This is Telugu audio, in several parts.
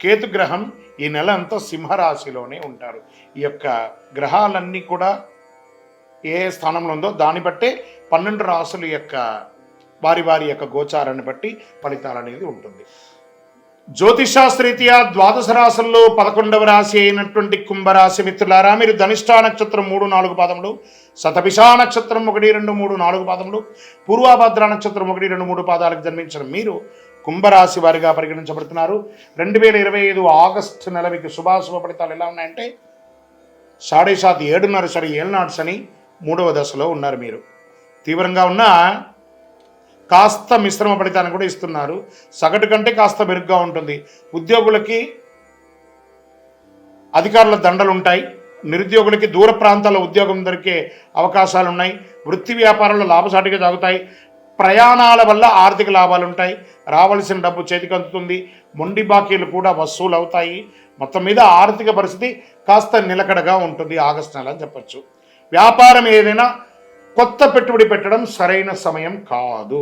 కేతు గ్రహం ఈ నెల అంతా సింహరాశిలోనే ఉంటారు. ఈ యొక్క గ్రహాలన్నీ కూడా ఏ స్థానంలో ఉందో దాన్ని బట్టే పన్నెండు రాసుల యొక్క వారి వారి యొక్క గోచారాన్ని బట్టి ఫలితాలు అనేది ఉంటుంది. జ్యోతిషాస్త్రీత్యా ద్వాదశ రాశుల్లో పదకొండవ రాశి అయినటువంటి కుంభరాశి మిత్రులారా మీరు ధనిష్టా నక్షత్రం మూడు నాలుగు పాదములు శతభిషా నక్షత్రం ఒకటి రెండు మూడు నాలుగు పాదములు పూర్వాభద్ర నక్షత్రం ఒకటి రెండు మూడు పాదాలకు జన్మించిన మీరు కుంభరాశి వారిగా పరిగణించబడుతున్నారు. రెండు వేల ఇరవై ఐదు ఆగస్టు నెల మీకు శుభాశుభ ఫలితాలు ఎలా ఉన్నాయంటే సాడే సాత్ ఏడున్నర సరి ఏళ్ళనాడు సని మూడవ దశలో ఉన్నారు మీరు. తీవ్రంగా ఉన్న కాస్త మిశ్రమ ఫలితాన్ని కూడా ఇస్తున్నారు. సగటు కంటే కాస్త మెరుగ్గా ఉంటుంది. ఉద్యోగులకి అధికారుల దండలు ఉంటాయి. నిరుద్యోగులకి దూర ప్రాంతాల్లో ఉద్యోగం దొరికే అవకాశాలు ఉన్నాయి. వృత్తి వ్యాపారంలో లాభసాటిగా సాగుతాయి. ప్రయాణాల వల్ల ఆర్థిక లాభాలు ఉంటాయి రావాల్సిన డబ్బు చేతికి అందుతుంది. మొండి బాకీలు కూడా వసూలు అవుతాయి మొత్తం మీద ఆర్థిక పరిస్థితి కాస్త నిలకడగా ఉంటుంది ఆగస్టు నెల అని చెప్పచ్చు. వ్యాపారం ఏదైనా కొత్త పెట్టుబడి పెట్టడం సరైన సమయం కాదు.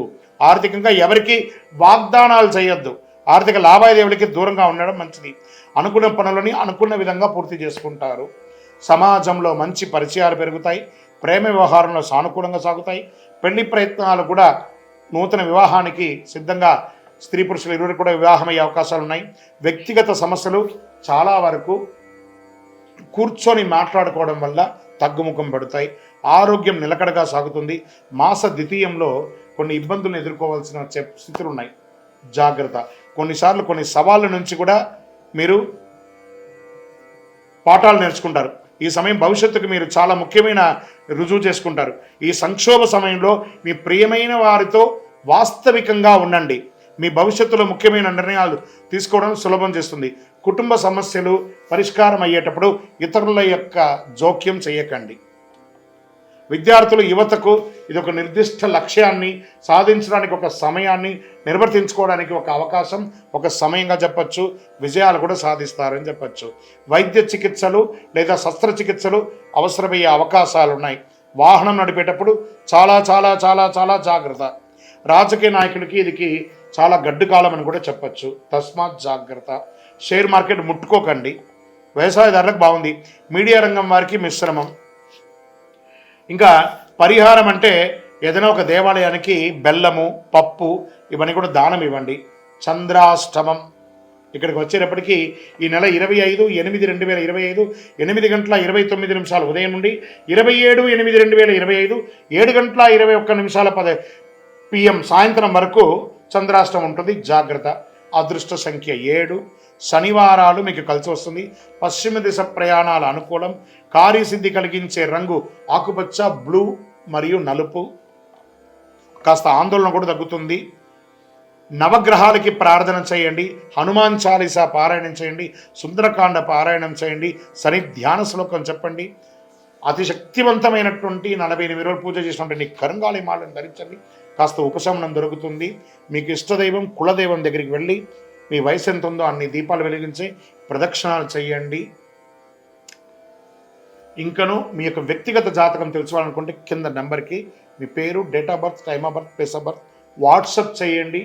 ఆర్థికంగా ఎవరికి వాగ్దానాలు చేయొద్దు. ఆర్థిక లావాదేవీలకి దూరంగా ఉండడం మంచిది. అనుకున్న పనులని అనుకున్న విధంగా పూర్తి చేసుకుంటారు. సమాజంలో మంచి పరిచయాలు పెరుగుతాయి. ప్రేమ వ్యవహారంలో సానుకూలంగా సాగుతాయి. పెళ్ళి ప్రయత్నాలు కూడా నూతన వివాహానికి సిద్ధంగా స్త్రీ పురుషులు ఇరువురు కూడా వివాహమయ్యే అవకాశాలు ఉన్నాయి. వ్యక్తిగత సమస్యలు చాలా వరకు కూర్చొని మాట్లాడుకోవడం వల్ల తగ్గుముఖం పడతాయి. ఆరోగ్యం నిలకడగా సాగుతుంది. మాస ద్వితీయంలో కొన్ని ఇబ్బందులను ఎదుర్కోవాల్సిన స్థితులు ఉన్నాయి. జాగ్రత్త. కొన్నిసార్లు కొన్ని సవాళ్ళ నుంచి కూడా మీరు పాఠాలు నేర్చుకుంటారు. ఈ సమయం భవిష్యత్తుకు మీరు చాలా ముఖ్యమైన రుజువు చేసుకుంటారు. ఈ సంక్షోభ సమయంలో మీ ప్రియమైన వారితో వాస్తవికంగా ఉండండి. మీ భవిష్యత్తులో ముఖ్యమైన నిర్ణయాలు తీసుకోవడం సులభం చేస్తుంది. కుటుంబ సమస్యలు పరిష్కారం అయ్యేటప్పుడు ఇతరుల యొక్క జోక్యం చేయకండి. విద్యార్థులు యువతకు ఇది ఒక నిర్దిష్ట లక్ష్యాన్ని సాధించడానికి ఒక సమయాన్ని నిర్వర్తించుకోవడానికి ఒక అవకాశం ఒక సమయంగా చెప్పచ్చు విజయాలు కూడా సాధిస్తారని చెప్పచ్చు. వైద్య చికిత్సలు లేదా శస్త్రచికిత్సలు అవసరమయ్యే అవకాశాలు ఉన్నాయి వాహనం నడిపేటప్పుడు చాలా చాలా చాలా చాలా జాగ్రత్త. రాజకీయ నాయకులకి ఇదికి చాలా గడ్డు కాలం అని కూడా చెప్పచ్చు. తస్మాత్ జాగ్రత్త. షేర్ మార్కెట్ ముట్టుకోకండి. వ్యవసాయదారులకు బాగుంది. మీడియా రంగం వారికి మిశ్రమం. ఇంకా పరిహారం అంటే ఏదైనా ఒక దేవాలయానికి బెల్లము పప్పు ఇవన్నీ కూడా దానం ఇవ్వండి. చంద్రాష్టమం. ఇక్కడికి వచ్చేటప్పటికి ఈ నెల ఇరవై ఐదు ఎనిమిది రెండు వేల ఇరవై ఐదు ఎనిమిది గంటల ఇరవై తొమ్మిది నిమిషాలు. ఉదయం నుండి ఇరవై ఏడు ఎనిమిది రెండు వేల ఇరవై ఐదు ఏడు గంటల ఇరవై ఒక్క నిమిషాల పద పిఎం సాయంత్రం వరకు చంద్రాష్టం ఉంటుంది. జాగ్రత్త. అదృష్ట సంఖ్య ఏడు. శనివారాలు మీకు కలిసి వస్తుంది. పశ్చిమ దిశ ప్రయాణాల అనుకూలం. కార్యసిద్ధి కలిగించే రంగు ఆకుపచ్చ బ్లూ మరియు నలుపు. కాస్త ఆందోళన కూడా తగ్గుతుంది. నవగ్రహాలకి ప్రార్థన చేయండి. హనుమాన్ చాలీసా పారాయణం చేయండి. సుందరకాండ పారాయణం చేయండి. శని ధ్యాన శ్లోకం చెప్పండి. అతి శక్తివంతమైనటువంటి నలభై ఎనిమిది రోజులు పూజ చేసినటువంటి కరంగాలి మాలను ధరించండి. కాస్త ఉపశమనం దొరుకుతుంది. మీకు ఇష్టదైవం కులదైవం దగ్గరికి వెళ్ళి మీ వయసు ఎంత ఉందో అన్ని దీపాలు వెలిగించి ప్రదక్షిణాలు చేయండి. ఇంకను మీ యొక్క వ్యక్తిగత జాతకం తెలుసుకోవాలనుకుంటే కింద నెంబర్కి మీ పేరు date of birth time of birth place of birth WhatsApp చేయండి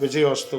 విజయోస్తు.